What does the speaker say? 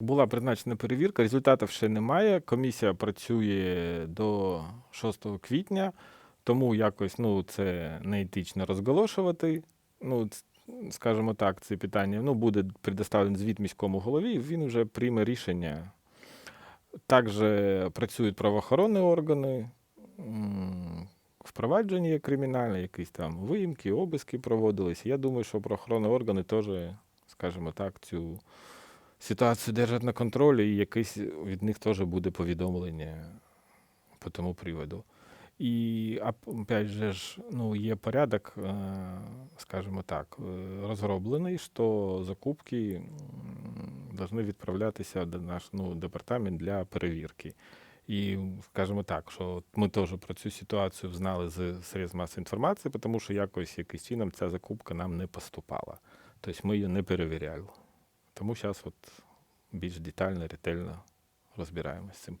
Була призначена перевірка, результатів ще немає. Комісія працює до 6 квітня, тому якось ну, це неетично розголошувати. Ну, скажімо так, це питання. Ну, буде предоставлений звіт міському голові, і він вже прийме рішення. Також працюють правоохоронні органи, впровадження кримінальне, якісь там виїмки, обиски проводились. Я думаю, що правоохоронні органи теж, скажімо так, цю ситуацію держать на контролі, і якесь від них теж буде повідомлення по тому приводу. І опять же ж, ну, є порядок, е, скажімо так, е, розроблений, що закупки повинні відправлятися до наш ну, департамент для перевірки. І скажімо так, що ми теж про цю ситуацію знали з средств масової інформації, тому що якось якимось чином ця закупка нам не поступала. Тобто ми її не перевіряли. Тому зараз от більш детально, ретельно розбираємося з цим